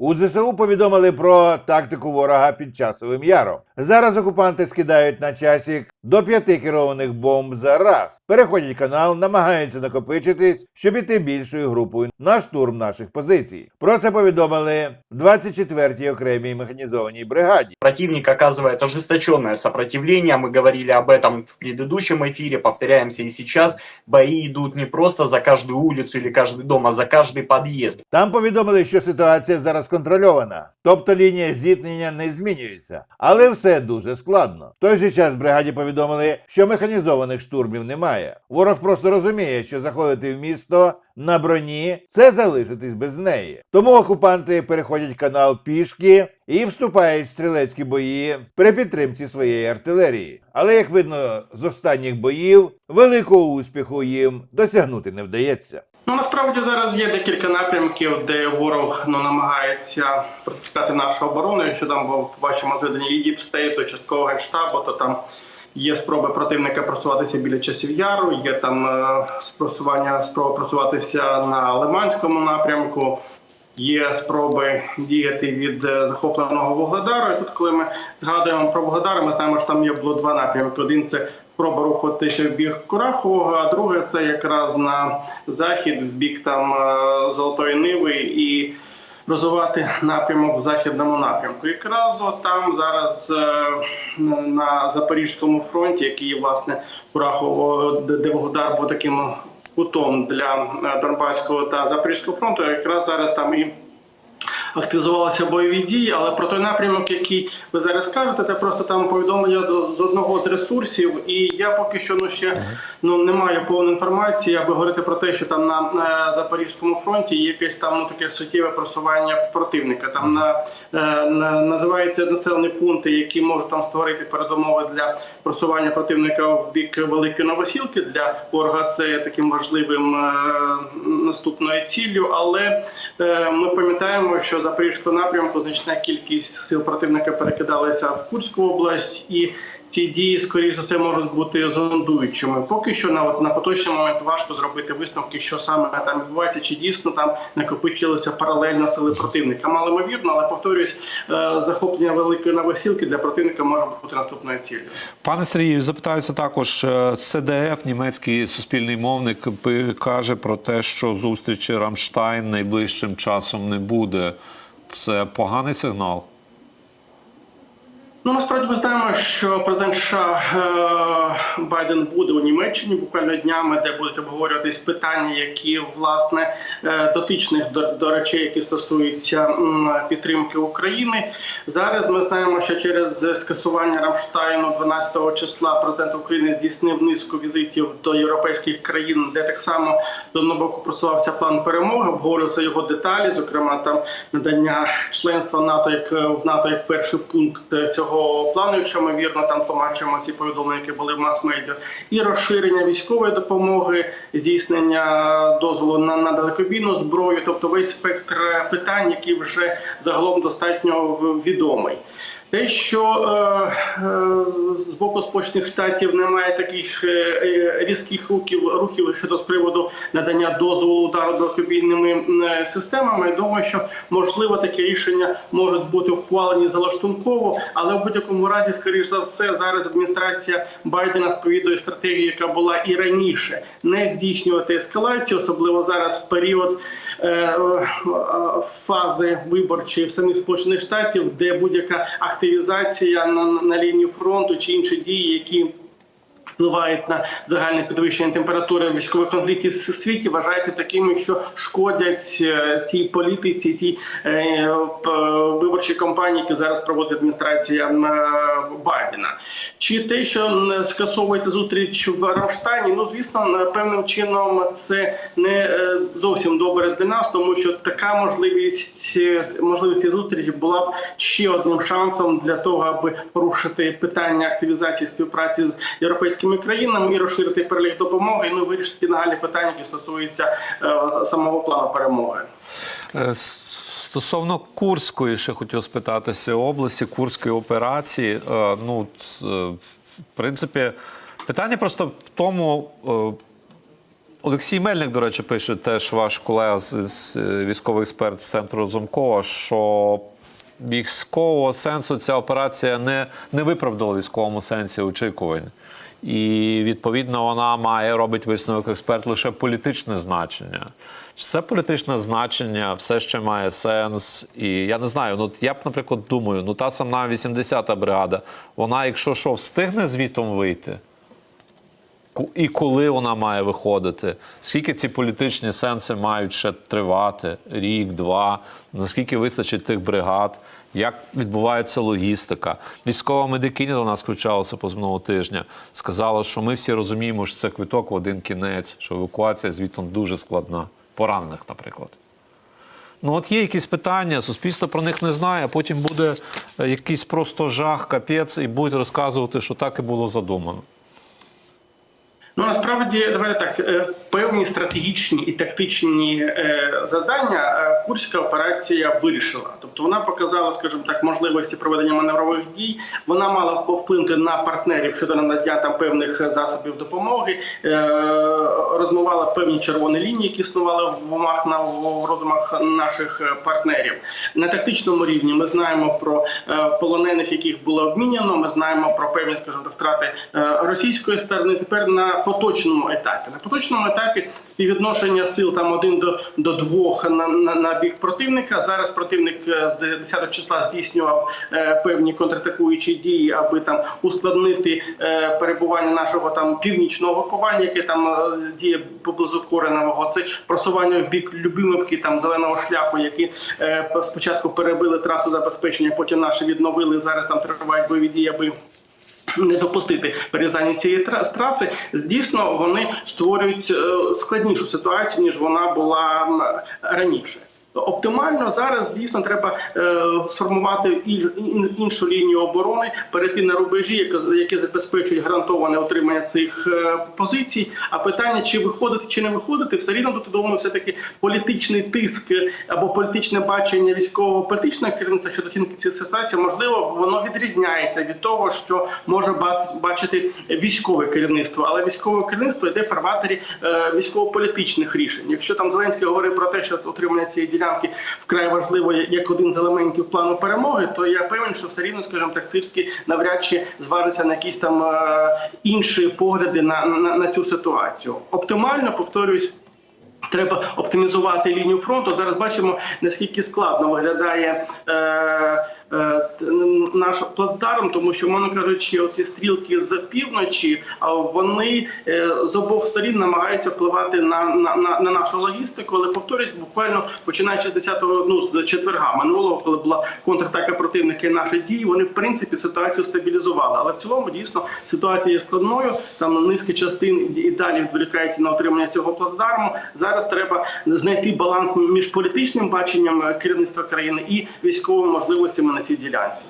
У ЗСУ повідомили про тактику ворога під часовим яром. Зараз окупанти скидають на часік до п'яти керованих бомб за раз. Переходять канал, намагаються накопичитись, щоб іти більшою групою на штурм наших позицій. Про це повідомили 24-й окремій механізованій бригаді. Противник оказывает ожесточенное сопротивление. Мы говорили об этом в предыдущем эфире, повторяемся и сейчас. Бои идут не просто за каждую улицу или каждый дом, а за каждый подъезд. Там повідомили, що ситуація зараз контрольована, тобто лінія зіткнення не змінюється, але все дуже складно. В той же час бригаді повідомили, що механізованих штурмів немає. Ворог просто розуміє, що заходити в місто на броні це залишитись без неї. Тому окупанти переходять канал пішки і вступають в стрілецькі бої при підтримці своєї артилерії. Але як видно з останніх боїв, великого успіху їм досягнути не вдається. Ну насправді зараз є декілька напрямків, де ворог ну, намагається протискати нашу оборону. Якщо там бо бачимо зведення і діпстейту, часткового генштабу, то там є спроби противника просуватися біля часів яру, є там е, спросування, спроба просуватися на Лиманському напрямку. Є спроби діяти від е, захопленого Вугледару. І тут, коли ми згадуємо про Вугледар, ми знаємо, що там є було два напрямки. Один це спроба рухатися в бік Курахового, а друге це якраз на захід, в бік там е, Золотої Ниви і розвивати напрямок в західному напрямку. Якраз от там зараз е, на Запорізькому фронті, який власне Курахово, де Вугледар був таким кутом для е, Донбаського та Запорізького фронту, якраз зараз там і активізувалися бойові дії, але про той напрямок, який ви зараз кажете, це просто там повідомлення до- з одного з ресурсів. І я поки що ну ще ну не маю повної інформації, аби говорити про те, що там на, на Запорізькому фронті є якесь там ну таке суттєве просування противника. Там на, е, на називаються населені пункти, які можуть там створити передумови для просування противника в бік Великої Новосілки. Для ворога це таким важливим е, наступною ціллю. Але е, ми пам'ятаємо, що Запорізького напрямку значна кількість сил противника перекидалися в Курську область і. Ці дії, скоріше за все, можуть бути зондуючими. Поки що на, на поточний момент важко зробити висновки, що саме там відбувається, чи дійсно там накопичилися паралельно сили противника. Малоймовірно, але повторюсь, е, захоплення великої новосілки для противника може бути наступною ціллю. Пане Сергію, запитаюся також. е, СДФ, німецький суспільний мовник, каже про те, що зустрічі Рамштайн найближчим часом не буде. Це поганий сигнал. Ну насправді ми знаємо, що президент США е, Байден буде у Німеччині буквально днями, де будуть обговорюватись питання, які власне е, дотичних до, до речей, які стосуються підтримки України. Зараз ми знаємо, що через скасування Рамштайну 12 числа президент України здійснив низку візитів до європейських країн, де так само з одного боку просувався план перемоги, обговорювався його деталі, зокрема там надання членства НАТО як в НАТО як перший пункт е, цього плану, якщо ми вірно там тлумачимо ці повідомлення, які були в мас-медіа, і розширення військової допомоги, здійснення дозволу на, на далекобійну зброю, тобто весь спектр е, питань, які вже загалом достатньо відомий. Те, що е, е, з боку Сполучених Штатів немає таких е, е, різких рухів, рухів щодо з приводу надання дозволу удару далекобійними е, системами, я думаю, що можливо такі рішення можуть бути ухвалені залаштунково, але в будь-якому разі, скоріш за все, зараз адміністрація Байдена сповідує стратегію, яка була і раніше, не здійснювати ескалацію, особливо зараз в період е, е, фази виборчої в самих Сполучених Штатів, де будь-яка активізація на, на лінії фронту чи інші дії, які впливають на загальне підвищення температури військових конфліктів в світі, вважаються такими, що шкодять е, тій політиці, тій е, виборчій кампанії, які зараз проводить адміністрація Байдена. Чи те, що скасовується зустріч в Рамштайні, ну звісно, певним чином це не е, зовсім добре для нас, тому що така можливість можливість зустрічі була б ще одним шансом для того, аби порушити питання активізації співпраці з європейськими країнами і розширити перелік допомоги, ну і вирішити нагальні питання, які стосуються е, самого плану перемоги. Е, Стосовно Курської, ще хотів спитатися області, Курської операції. е, Ну, в принципі, питання просто в тому, Олексій Мельник, до речі, пише теж ваш колега з, військовий експерт з центру Разумкова, що військового сенсу ця операція не, не виправдала військовому сенсі очікувань. І відповідно вона має робить висновок експерт лише політичне значення. Чи це політичне значення все ще має сенс? І я не знаю. Ну я б, наприклад, думаю, ну та сама 80-та бригада, вона, якщо що, встигне звітом вийти. І коли вона має виходити? Скільки ці політичні сенси мають ще тривати? Рік, два? Наскільки вистачить тих бригад? Як відбувається логістика? Військова медикиня до нас включалася позминулого тижня. Сказала, що ми всі розуміємо, що це квиток в один кінець, що евакуація звітом дуже складна. Поранених, наприклад. Ну, от є якісь питання, суспільство про них не знає, а потім буде е, якийсь просто жах, капець, і будуть розказувати, що так і було задумано. Ну насправді давайте так е, певні стратегічні і тактичні е, завдання е, курська операція вирішила. Тобто вона показала, скажімо так, можливості проведення маневрових дій. Вона мала вплинути на партнерів щодо надання там певних засобів допомоги, розмивала певні червоні лінії, які існували в умах на в розумах наших партнерів. На тактичному рівні ми знаємо про полонених, яких було обміняно. Ми знаємо про певні, скажімо, втрати російської сторони. Тепер на поточному етапі. На поточному етапі співвідношення сил там один до, до двох на, на, на бік противника. Зараз противник е, з 10 числа здійснював е, певні контратакуючі дії, аби там ускладнити е, перебування нашого там північного ковання, яке там е, діє поблизу Коренового. Це просування в бік Любимівки, там зеленого шляху, які е, спочатку перебили трасу забезпечення, потім наші відновили. Зараз там тривають бойові дії, аби не допустити перерізання цієї тра- траси, дійсно вони створюють е, складнішу ситуацію ніж вона була раніше. Оптимально зараз дійсно треба е, сформувати іншу лінію оборони, перейти на рубежі, які, які забезпечують гарантоване отримання цих е, позицій. А питання, чи виходити, чи не виходити, все рівно тут думаю, все таки політичний тиск е, або політичне бачення військового політичного керівництва щодо оцінки цієї ситуації, можливо, воно відрізняється від того, що може ба- бачити військове керівництво, але військове керівництво йде в фарватері е, військово-політичних рішень. Якщо там Зеленський говорив про те, що отримання цієї ділянки вкрай важливо як один з елементів плану перемоги, то я певен, що все рівно, скажімо так, Сирський навряд чи звариться на якісь там е, інші погляди на, на, на цю ситуацію. Оптимально повторюсь. Треба оптимізувати лінію фронту. Зараз бачимо наскільки складно виглядає е, е, наш плацдарм, тому що, мовно кажучи, оці стрілки з півночі, вони е, з обох сторін намагаються впливати на, на, на, на нашу логістику. Але повторюсь, буквально починаючи з 10-го, ну з четверга минулого, коли була контратака противника і наші дії, вони в принципі ситуацію стабілізували. Але в цілому дійсно ситуація є складною. Там низка частин і далі відволікається на отримання цього плацдарму. Зараз треба знайти баланс між політичним баченням е, керівництва країни і військовими можливостями на цій ділянці.